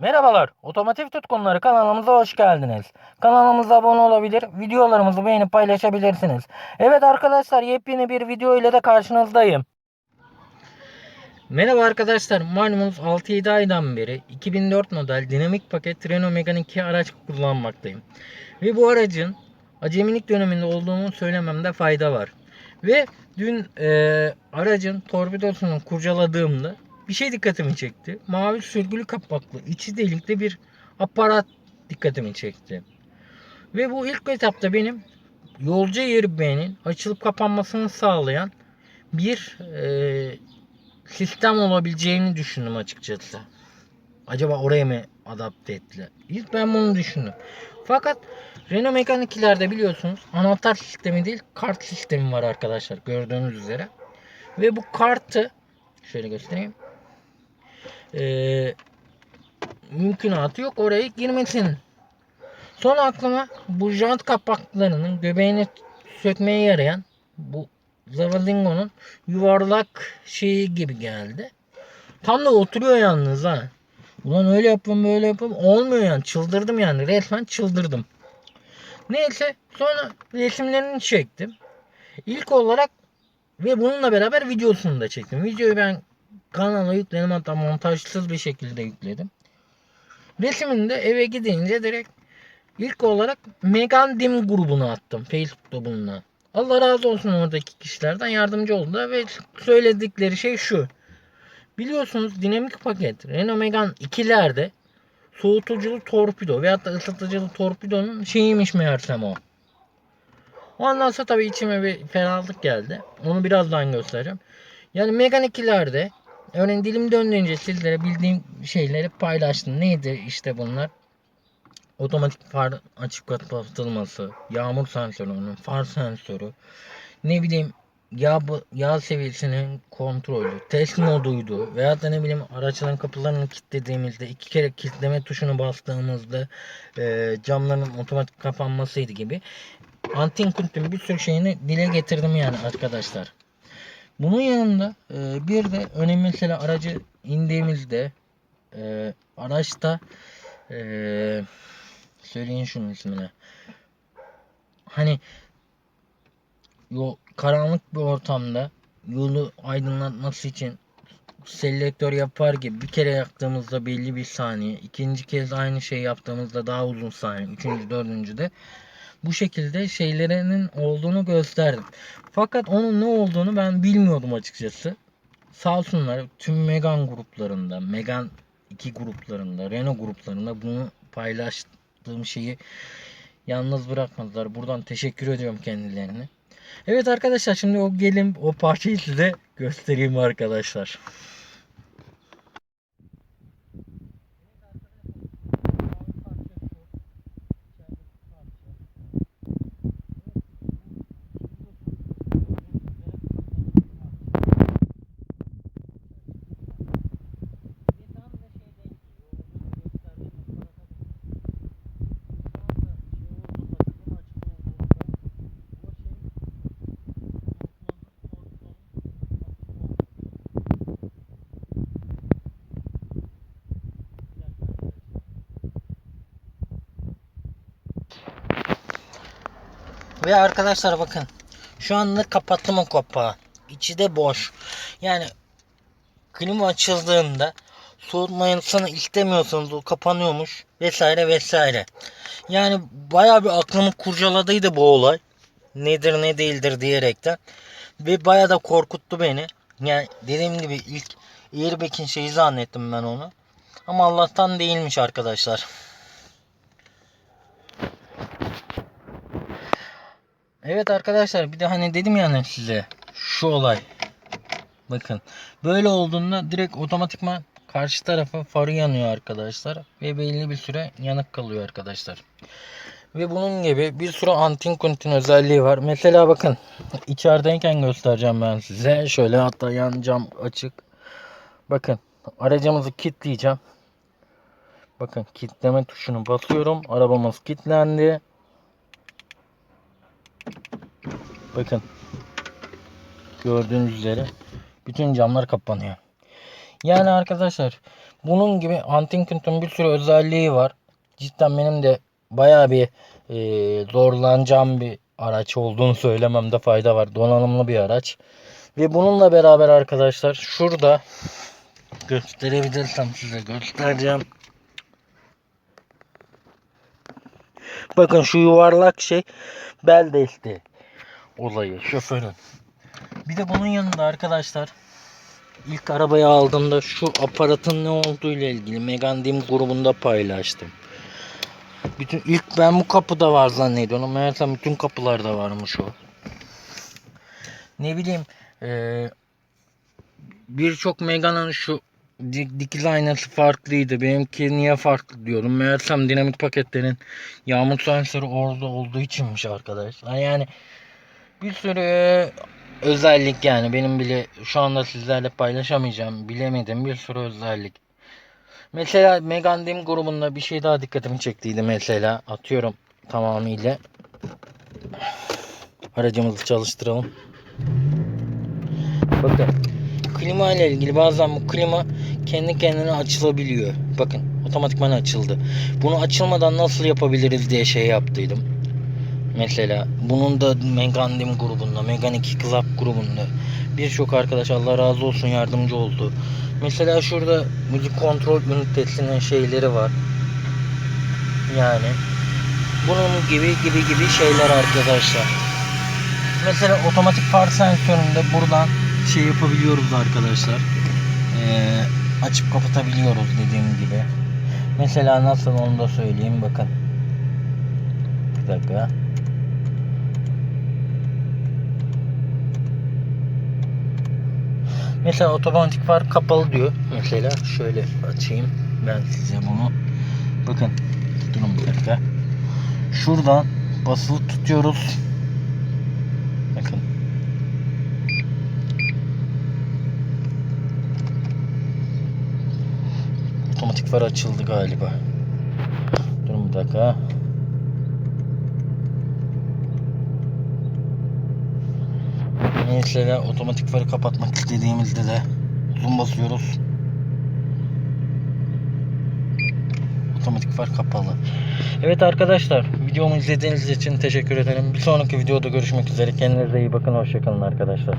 Merhabalar, Otomotiv Tutkunları kanalımıza hoş geldiniz. Kanalımıza abone olabilir, videolarımızı beğenip paylaşabilirsiniz. Evet arkadaşlar, yepyeni bir video ile de karşınızdayım. Merhaba arkadaşlar, malumunuz 6-7 aydan beri 2004 model dinamik paket Renault Megane 2 araç kullanmaktayım. Ve bu aracın acemilik döneminde olduğunu söylememde fayda var. Ve dün e, aracın torpidosunu kurcaladığımda bir şey dikkatimi çekti. Mavi sürgülü kapaklı, içi delikli bir aparat dikkatimi çekti. Ve bu ilk etapta benim yolcu airbag'in açılıp kapanmasını sağlayan bir e, sistem olabileceğini düşündüm açıkçası. Acaba oraya mı adapte ettiler? İlk ben bunu düşündüm. Fakat Renault Megane 2'lerde biliyorsunuz anahtar sistemi değil kart sistemi var arkadaşlar gördüğünüz üzere. Ve bu kartı şöyle göstereyim. Ee, mümkünatı yok oraya girmesinin. Sonra aklıma bu jant kapaklarının göbeğini sökmeye yarayan bu Zavalingo'nun yuvarlak şeyi gibi geldi. Tam da oturuyor yalnız ha. Ulan öyle yapıyorum böyle yapıyorum. Olmuyor yani. Çıldırdım yani. Resmen çıldırdım. Neyse sonra resimlerini çektim. İlk olarak ve bununla beraber videosunu da çektim. Videoyu ben kanala yükledim hatta montajsız bir şekilde yükledim. Resimini de eve gidince direkt ilk olarak Megan Dim grubuna attım. Facebook'ta bulunan. Allah razı olsun oradaki kişilerden yardımcı oldu ve söyledikleri şey şu. Biliyorsunuz dinamik paket Renault Megane 2'lerde soğutuculu torpido veyahut da ısıtıcılı torpidonun şeyiymiş meğersem o. Ondan sonra tabii içime bir ferahlık geldi. Onu birazdan göstereceğim. Yani Megane 2'lerde örneğin dilim döndüğünce sizlere bildiğim şeyleri paylaştım. Neydi işte bunlar? Otomatik far açık kapatılması, yağmur sensörünün, far sensörü, ne bileyim yağ, yağ seviyesinin kontrolü, test moduydu veya da ne bileyim araçların kapılarını kilitlediğimizde iki kere kilitleme tuşunu bastığımızda e, camların otomatik kapanmasıydı gibi antin kuntin bir sürü şeyini dile getirdim yani arkadaşlar. Bunun yanında e, bir de önemli mesela aracı indiğimizde e, araçta e, söyleyin şunun ismini. Hani yol karanlık bir ortamda yolu aydınlatması için selektör yapar gibi bir kere yaktığımızda belli bir saniye, ikinci kez aynı şey yaptığımızda daha uzun saniye, üçüncü, dördüncü de bu şekilde şeylerinin olduğunu gösterdim. Fakat onun ne olduğunu ben bilmiyordum açıkçası. Sağ olsunlar tüm Megan gruplarında, Megan 2 gruplarında, Renault gruplarında bunu paylaştığım şeyi yalnız bırakmadılar. Buradan teşekkür ediyorum kendilerine. Evet arkadaşlar şimdi o gelin o parçayı size göstereyim arkadaşlar. Ve arkadaşlar bakın. Şu anda kapattım o kapağı. İçi de boş. Yani klima açıldığında soğutmayısını istemiyorsanız o kapanıyormuş vesaire vesaire. Yani baya bir aklımı kurcaladıydı bu olay. Nedir ne değildir diyerekten. Ve baya da korkuttu beni. Yani dediğim gibi ilk airbag'in şeyi zannettim ben onu. Ama Allah'tan değilmiş arkadaşlar. Evet arkadaşlar bir de hani dedim yani size şu olay. Bakın böyle olduğunda direkt otomatikman karşı tarafa farı yanıyor arkadaşlar. Ve belli bir süre yanık kalıyor arkadaşlar. Ve bunun gibi bir sürü antin kuntin özelliği var. Mesela bakın içerideyken göstereceğim ben size. Şöyle hatta yan cam açık. Bakın aracımızı kilitleyeceğim. Bakın kilitleme tuşunu basıyorum. Arabamız kilitlendi. Bakın. Gördüğünüz üzere bütün camlar kapanıyor. Yani arkadaşlar Bunun gibi Huntington'un bir sürü özelliği var. Cidden benim de bayağı bir e, zorlanacağım bir araç olduğunu söylememde fayda var. Donanımlı bir araç. Ve bununla beraber arkadaşlar şurada gösterebilirsem size göstereceğim. Bakın şu yuvarlak şey bel desteği olayı şoförün. Bir de bunun yanında arkadaşlar ilk arabayı aldığımda şu aparatın ne olduğu ile ilgili Megane Dim grubunda paylaştım. Bütün ilk ben bu kapıda var zannediyordum. Meğersem bütün kapılarda varmış o. Ne bileyim eee, birçok Megane'ın şu di- dikiz aynası farklıydı. Benimki niye farklı diyorum. Meğersem dinamik paketlerin yağmur sensörü orada olduğu içinmiş arkadaşlar. Yani bir sürü özellik yani benim bile şu anda sizlerle paylaşamayacağım bilemedim bir sürü özellik. Mesela Megane Dim grubunda bir şey daha dikkatimi çektiydi mesela atıyorum tamamıyla. Aracımızı çalıştıralım. Bakın klima ile ilgili bazen bu klima kendi kendine açılabiliyor. Bakın otomatikman açıldı. Bunu açılmadan nasıl yapabiliriz diye şey yaptıydım. Mesela bunun da Megane Dim grubunda, Megane 2 Club grubunda birçok arkadaş Allah razı olsun yardımcı oldu. Mesela şurada müzik kontrol ünitesinin şeyleri var. Yani bunun gibi gibi gibi şeyler arkadaşlar. Mesela otomatik far sensöründe buradan şey yapabiliyoruz arkadaşlar. Ee, açıp kapatabiliyoruz dediğim gibi. Mesela nasıl onu da söyleyeyim bakın. Bir dakika. Mesela otomatik far kapalı diyor. Mesela şöyle açayım ben size bunu. Bakın durun bir dakika. Şuradan basılı tutuyoruz. Bakın. Otomatik far açıldı galiba. Durun bir dakika. Mesela otomatik farı kapatmak istediğimizde de uzun basıyoruz. Otomatik far kapalı. Evet arkadaşlar videomu izlediğiniz için teşekkür ederim. Bir sonraki videoda görüşmek üzere. Kendinize iyi bakın. Hoşçakalın arkadaşlar.